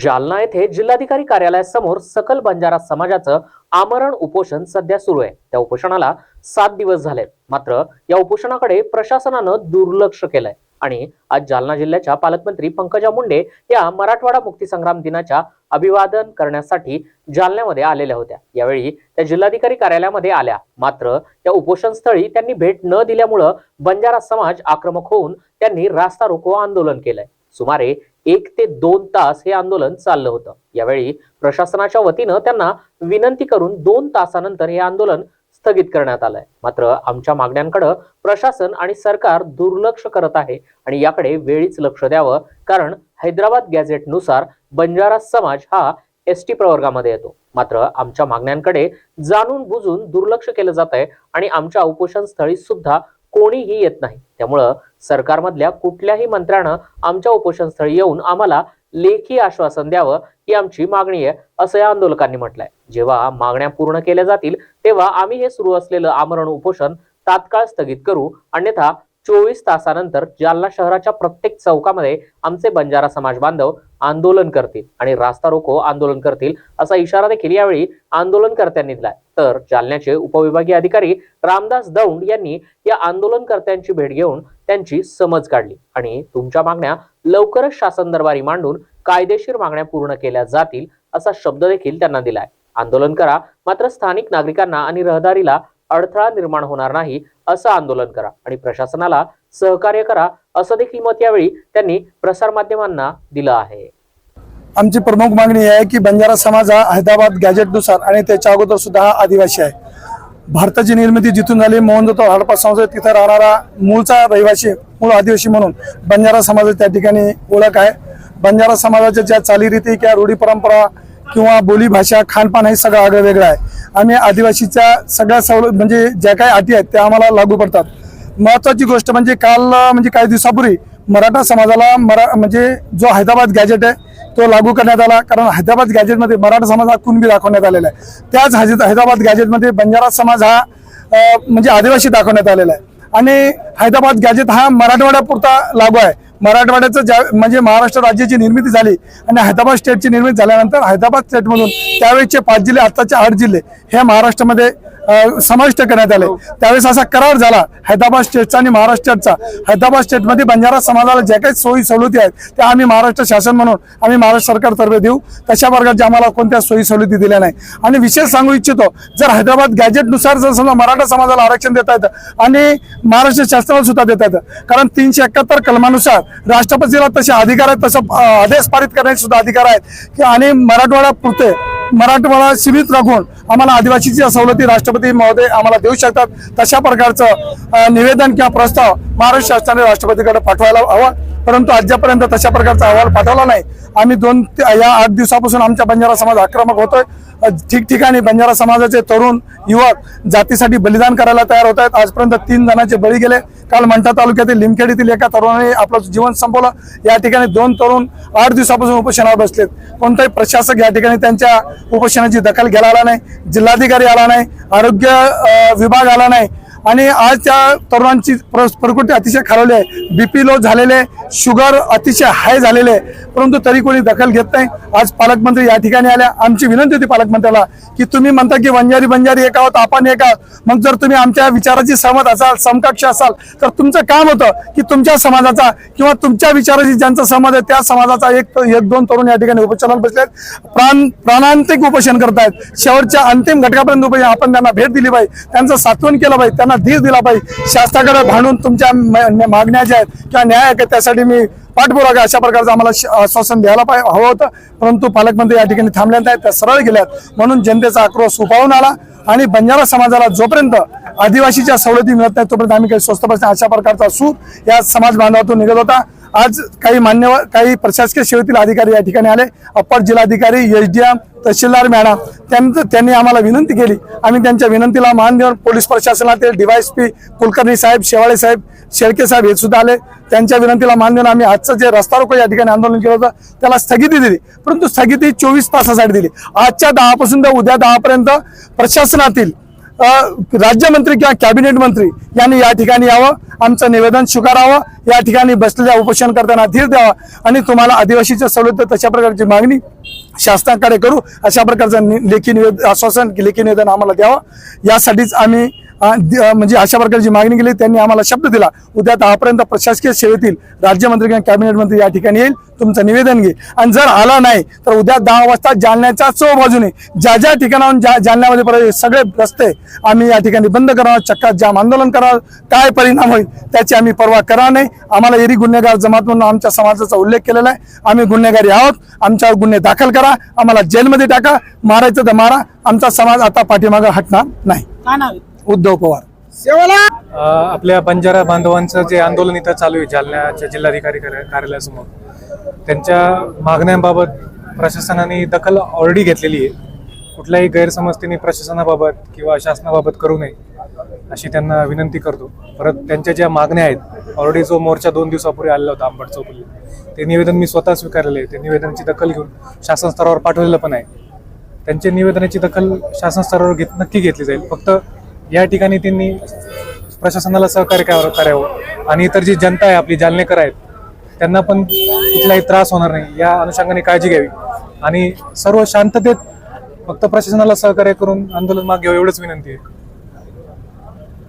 जालना येथे जिल्हाधिकारी कार्यालयासमोर सकल बंजारा समाजाचं आमरण उपोषण सध्या सुरू आहे. त्या उपोषणाला सात दिवस झाले. मात्र या उपोषणाकडे प्रशासनानं दुर्लक्ष केलंय. आणि आज जालना जिल्ह्याच्या पालकमंत्री पंकजा मुंडे या मराठवाडा मुक्तीसंग्राम दिनाच्या अभिवादन करण्यासाठी जालन्यामध्ये आलेल्या होत्या. यावेळी त्या जिल्हाधिकारी कार्यालयामध्ये आल्या. मात्र त्या उपोषण स्थळी त्यांनी भेट न दिल्यामुळं बंजारा समाज आक्रमक होऊन त्यांनी रास्ता रोको आंदोलन केलंय. सुमारे एक ते दोन तास हे आंदोलन चाललं होतं. यावेळी प्रशासनाच्या वतीनं त्यांना विनंती करून दोन तासानंतर हे आंदोलन स्थगित करण्यात आलंय. मात्र आमच्या मागण्यांकडे प्रशासन आणि सरकार दुर्लक्ष करत आहे आणि याकडे वेळीच लक्ष द्यावं कारण हैदराबाद गॅझेटनुसार बंजारा समाज हा एस टी प्रवर्गामध्ये येतो. मात्र आमच्या मागण्यांकडे जाणून बुजून दुर्लक्ष केलं जात आहे आणि आमच्या उपोषण स्थळी सुद्धा कोणीही येत नाही. त्यामुळं सरकारमधल्या कुठल्याही मंत्र्यानं आमच्या उपोषणस्थळी येऊन आम्हाला लेखी आश्वासन द्यावं ही आमची मागणी आहे असं या आंदोलकांनी म्हटलंय. जेव्हा मागण्या पूर्ण केल्या जातील तेव्हा आम्ही हे सुरू असलेलं आमरण उपोषण तात्काळ स्थगित करू. अन्यथा चोवीस तासानंतर जालना शहराच्या प्रत्येक चौकामध्ये आमचे बंजारा समाज बांधव आंदोलन करतील आणि रास्ता रोको आंदोलन करतील असा इशारा देखील यावेळी आंदोलनकर्त्यांनी दिलाय. तर जालन्याचे उपविभागीय अधिकारी रामदास दौंड यांनी या आंदोलनकर्त्यांची भेट घेऊन त्यांची समज काढली. आणि तुमच्या मागण्या लवकरच शासन दरबारी मांडून कायदेशीर मागण्या पूर्ण केल्या जातील असा शब्द देखील त्यांना दिलाय. आंदोलन करा मात्र स्थानिक नागरिकांना आणि रहदारीला अडथळा निर्माण होणार नाही असं आंदोलन करा आणि प्रशासनाला सहकार्य करा असं देखील मत यावेळी त्यांनी प्रसारमाध्यमांना दिलं आहे. आमची प्रमुख मागणी ही आहे की बंजारा समाज हा हैदराबाद गॅजेटनुसार आणि त्याच्या अगोदर सुद्धा हा आदिवासी आहे. भारताची निर्मिती जिथून झाली मोहनजोतो हडप्पा संस्थेत तिथं राहणारा मूळचा रहिवासी मूळ आदिवासी म्हणून बंजारा समाजाची त्या ठिकाणी ओळख आहे. बंजारा समाजाच्या ज्या चालीरीती किंवा रूढी परंपरा किंवा बोलीभाषा खानपान हे सगळं आगळं वेगळं आहे. आम्ही आदिवासीच्या सगळ्या सवलत म्हणजे ज्या काही अटी आहेत त्या आम्हाला लागू पडतात. महत्वाची गोष्ट म्हणजे काल म्हणजे काही दिवसापूर्वी मराठा समाजाला मरा म्हणजे जो हैदराबाद गॅजेट आहे तो लागू करण्यात आला. कारण हैदराबाद गॅजेटमध्ये मराठा समाज हा कुणबी दाखवण्यात आलेला आहे. त्याच हैद- हैदराबाद गॅजेटमध्ये बंजारा समाज हा म्हणजे आदिवासी दाखवण्यात आलेला आहे. आणि हैदराबाद गॅजेट हा मराठवाड्यापुरता लागू आहे. मराठवाड्याचं ज्या म्हणजे महाराष्ट्र राज्याची निर्मिती झाली आणि हैदराबाद स्टेटची निर्मिती झाल्यानंतर हैदराबाद स्टेटमधून त्यावेळेचे पाच जिल्हे आत्ताचे आठ जिल्हे हे महाराष्ट्रामध्ये समाविष्ट करण्यात आले. त्यावेळेस असा करार झाला. हैदराबाद स्टेटचा आणि महाराष्ट्राचा हैदराबाद स्टेटमध्ये बंजारा समाजाला ज्या काही सोयी सवलती आहेत त्या आम्ही महाराष्ट्र शासन म्हणून आम्ही महाराष्ट्र सरकारतर्फे देऊ. तशा प्रकारच्या आम्हाला कोणत्या सोयी सवलती दिल्या नाही. आणि विशेष सांगू इच्छितो जर हैदराबाद गॅजेटनुसार जर समजा मराठा समाजाला आरक्षण देता येतं आणि महाराष्ट्र शासनाला सुद्धा देता येतं. कारण तीनशे एकाहत्तर कलमानुसार राष्ट्रपतीला तसे अधिकार आहेत तसं आदेश पारित करण्याचे सुद्धा अधिकार आहेत. की आणि मराठवाडा पुरते मराठवाडा सीमित राखून आम्हाला आदिवासीच्या सवलती राष्ट्रपती महोदय आम्हाला देऊ शकतात. तशा प्रकारचं निवेदन किंवा प्रस्ताव महाराष्ट्र शासनाने राष्ट्रपतीकडे पाठवायला हवा. परंतु अद्यापर्यंत तशा प्रकारचा अहवाल पाठवला नाही. आम्ही दोन ते- या आठ दिवसापासून आमच्या बंजारा समाज आक्रमक होतोय. ठिकठिकाणी बंजारा समाजाचे तरुण युवक जातीसाठी बलिदान करायला तयार होत आहेत. आजपर्यंत तीन जणांचे बळी गेले. काल मंठा तालुक्यातील लिमखेडीतील एका तरुणाने आपलं जीवन संपवलं. या ठिकाणी दोन तरुण आठ दिवसापासून उपोषणावर बसलेत. कोणताही प्रशासक या ठिकाणी त्यांच्या उपोषणाची दखल घ्यायला आला नाही. जिल्हाधिकारी आला नाही. आरोग्य विभाग आला नाही. आणि आज त्या तरुणांची प्र- प्रकृती अतिशय खालवली आहे. बीपी लो झालेले शुगर अतिशय हाय झालेले आहे. परंतु तरी कोणी दखल घेत नाही. आज पालकमंत्री या ठिकाणी आल्या. आमची विनंती होती पालकमंत्र्याला की तुम्ही म्हणता की वंजारी बंजारी एक आहोत आपण एक आहोत. मग जर तुम्ही आमच्या विचाराची सहमत असाल समकक्ष असाल तर तुमचं काम होतं की तुमच्या समाजाचा किंवा तुमच्या विचाराशी ज्यांचा सहमत आहे त्या समाजाचा एक एक दोन तरुण या ठिकाणी उपोषणाला बसले प्राण प्राणांतिक उपोषण करतायत. शेवटच्या अंतिम घटकापर्यंत उपोषण आपण त्यांना भेट दिली पाहिजे. त्यांचं सात्वन केलं पाहिजे. त्यांना धीर दिला पाहिजे. शासनाकडे भांडून तुमच्या मागण्या ज्या आहेत किंवा न्याय आहे त्यासाठी मी पाठपुरावा अशा प्रकारचं आम्हाला आश्वासन द्यायला पाहिजे हवं होतं. परंतु पालकमंत्री या ठिकाणी थांबल्यात आहेत त्या सरळ गेल्यात. म्हणून जनतेचा आक्रोश उपावून आला आणि बंजारा समाजाला जोपर्यंत आदिवासीच्या सवलती मिळत नाही तोपर्यंत आम्ही काही स्वस्त बसणे अशा प्रकारचा सूर या समाज बांधवातून निघत होता. आज काही मान्यवर काही प्रशासकीय सेवेतील अधिकारी या ठिकाणी आले. अप्पर जिल्हाधिकारी एस डी एम तहसीलदार मॅडम त्यांचं त्यांनी आम्हाला विनंती केली. आम्ही त्यांच्या विनंतीला मान देऊन पोलीस प्रशासनातील डीवायएसपी कुलकर्णी साहेब शेवाळे साहेब शेळके साहेब हे सुद्धा आले. त्यांच्या विनंतीला मान देऊन आम्ही आजचं जे रस्ता रोको या ठिकाणी आंदोलन केलं होतं त्याला स्थगिती दिली. परंतु स्थगिती चोवीस तासासाठी दिली. आजच्या दहापासून तर उद्या दहापर्यंत प्रशासनातील राज्यमंत्री किंवा कॅबिनेट मंत्री यांनी या ठिकाणी यावं. आमचं निवेदन स्वीकारावं. या ठिकाणी बसलेल्या उपोषण करताना धीर द्यावा. आणि तुम्हाला आदिवासीच्या सवलत तशा प्रकारची मागणी शासनाकडे करू. अशा प्रकारचं लेखी निवेदन आश्वासन लेखी निवेदन आम्हाला द्यावं. यासाठीच आम्ही म्हणजे अशा प्रकारची मागणी केली. त्यांनी आम्हाला शब्द दिला. उद्या दहापर्यंत प्रशासकीय सेवेतील राज्यमंत्री किंवा कॅबिनेट मंत्री या ठिकाणी येईल. तुमचं निवेदन घे. आणि जर आला नाही तर उद्या दहा वाजता जालन्याच्या चौ बाजूने ज्या ज्या ठिकाणाहून ज्या जालन्यामध्ये सगळे रस्ते आम्ही या ठिकाणी बंद करणार चक्का जाम आंदोलन करणार काय परिणाम होईल त्याची आम्ही पर्वा करणार नाही. आम्हाला एरी गुन्हेगार जमात म्हणून आमच्या समाजाचा उल्लेख केलेला आहे. आम्ही गुन्हेगारी आहोत. आमच्यावर गुन्हे दाखल करा. आम्हाला जेलमध्ये टाका. मारायचं तर मारा. आमचा समाज आता पाठीमागं हटणार नाही. उद्धव पवार. आपल्या बंजारा बांधवांचं जे आंदोलन इथं चालू आहे जालन्याच्या जिल्हाधिकारी कार्या- कार्यालयासमोर त्यांच्या मागण्यांबाबत प्रशासनाने दखल ऑलरेडी घेतलेली आहे. कुठलाही गैरसमज त्यांनी प्रशासनाबाबत किंवा शासनाबाबत करू नये अशी त्यांना विनंती करतो. परत त्यांच्या ज्या मागण्या आहेत ऑलरेडी जो मोर्चा दोन दिवसापूर्वी आलेला होता आंबट चौकली ते निवेदन मी स्वतः स्वीकारलेले आहे. ते निवेदनाची दखल घेऊन शासन स्तरावर पाठवलेलं पण आहे. त्यांच्या निवेदनाची दखल शासन स्तरावर घेत नक्की घेतली जाईल. फक्त या ठिकाणी त्यांनी प्रशासनाला सहकार्य करावं आणि इतर जी जनता आहे आपली जालनेकर आहेत त्यांना पण कुठलाही त्रास होणार नाही. या अनुषंगाने काळजी घ्यावी. आणि सर्व शांततेत फक्त प्रशासनाला सहकार्य करून आंदोलन मागे घ्यावं एवढंच विनंती आहे.